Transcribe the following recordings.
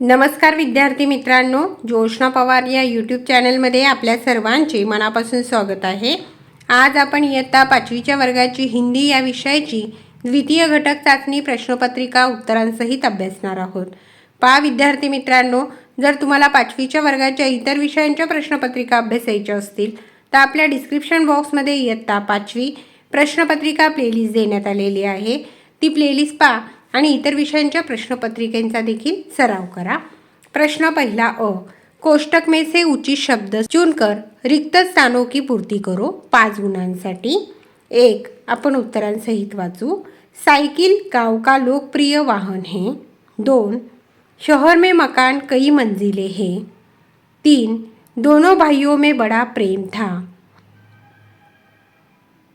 नमस्कार विद्यार्थी मित्रांनो ज्योष्णा पवार या यूट्यूब चॅनलमध्ये आपल्या सर्वांचे मनापासून स्वागत आहे. आज आपण इयत्ता पाचवीच्या वर्गाची हिंदी या विषयाची द्वितीय घटक चाचणी प्रश्नपत्रिका उत्तरांसहित अभ्यासणार आहोत. पा विद्यार्थी मित्रांनो जर तुम्हाला पाचवीच्या वर्गाच्या इतर विषयांच्या प्रश्नपत्रिका अभ्यासायच्या असतील तर आपल्या डिस्क्रिप्शन बॉक्समध्ये इयत्ता पाचवी प्रश्नपत्रिका प्लेलिस्ट देण्यात आलेली आहे. ती प्लेलिस्ट पा आणि इतर विषयांच्या प्रश्नपत्रिकेचा देखील सराव करा. प्रश्न पहिला अ. कोष्टक में से उचित शब्द चुनकर, रिक्त स्थानों की पूर्ती करो, पाच गुणांसाठी. एक, आपण उत्तरांसहित वाचू. साइकिल गाँव का लोकप्रिय वाहन है. दोन, शहर में मकान कई मंजिले हैं. तीन, दोनों भाइयों में बड़ा प्रेम था.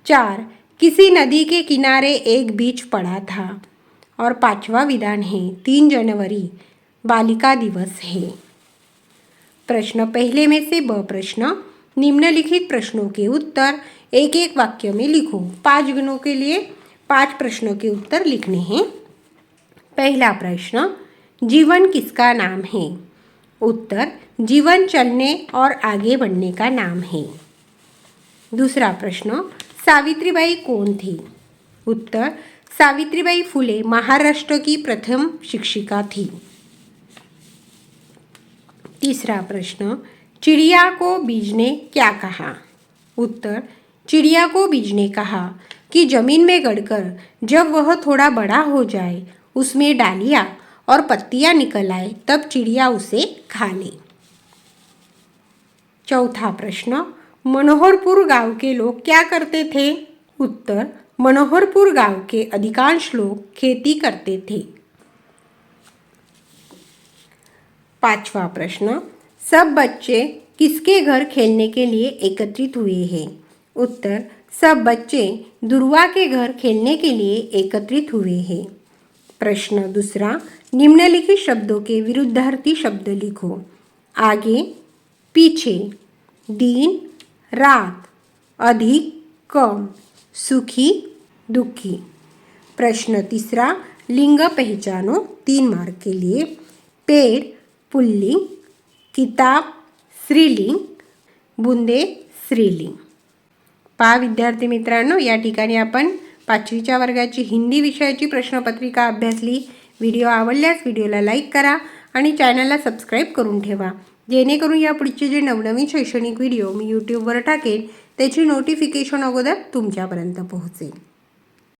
चार, किसी नदी के किनारे एक बीच पड़ा था. और पांचवा विधान है, तीन जनवरी, बालिका दिवस है। प्रश्न पहले में से ब प्रश्न, निम्नलिखित प्रश्नों के उत्तर एक एक वाक्य में लिखो। पाँच गुणों के लिए पाँच प्रश्नों के उत्तर लिखने हैं। पहला प्रश्न, जीवन किसका नाम है? उत्तर, जीवन चलने और आगे बढ़ने का नाम है। दूसरा प्रश्न, सावित्रीबाई कौन थी? उत्तर सावित्रीबाई फुले महाराष्ट्र की प्रथम शिक्षिका थी। तीसरा प्रश्न, चिड़िया को बीज ने क्या कहा? उत्तर, चिड़िया को बीज ने कहा कि ज़मीन में गड़कर जब वह थोड़ा बड़ा हो जाए, उसमें डालियाँ और पत्तियाँ निकल आए, तब चिड़िया उसे खा ले। चौथा प्रश्न, मनोहरपुर गाँव के लोग क्या करते थे? उत्तर मनोहरपुर गाँव के अधिकांश लोग खेती करते थे। पांचवा प्रश्न, सब बच्चे किसके घर खेलने के लिए एकत्रित हुए हैं? उत्तर, सब बच्चे दुर्वा के घर खेलने के लिए एकत्रित हुए हैं। प्रश्न दूसरा, निम्नलिखित शब्दों के विरुद्धार्थी शब्द लिखो। आगे, पीछे, दिन, रात, अधिक, कम, सुखी दुखी. प्रश्न तीसरा लिंग पहचानो तीन मार्क के लिए पेड़ पुल्लिंग किताब स्त्रीलिंग बुंदे स्त्रीलिंग. पहा विद्यार्थी मित्रांनो या ठिकाणी आपण पाचवीच्या वर्गाची हिंदी विषयाची प्रश्नपत्रिका अभ्यासली. व्हिडिओ आवडल्यास व्हिडिओला लाईक करा आणि चॅनलला सबस्क्राईब करून ठेवा. जेणेकरून या पुढचे जे नवनवीन शैक्षणिक व्हिडिओ मी यूट्यूबवर टाकेन त्याची नोटिफिकेशन अगोदर तुमच्यापर्यंत पोहोचेल.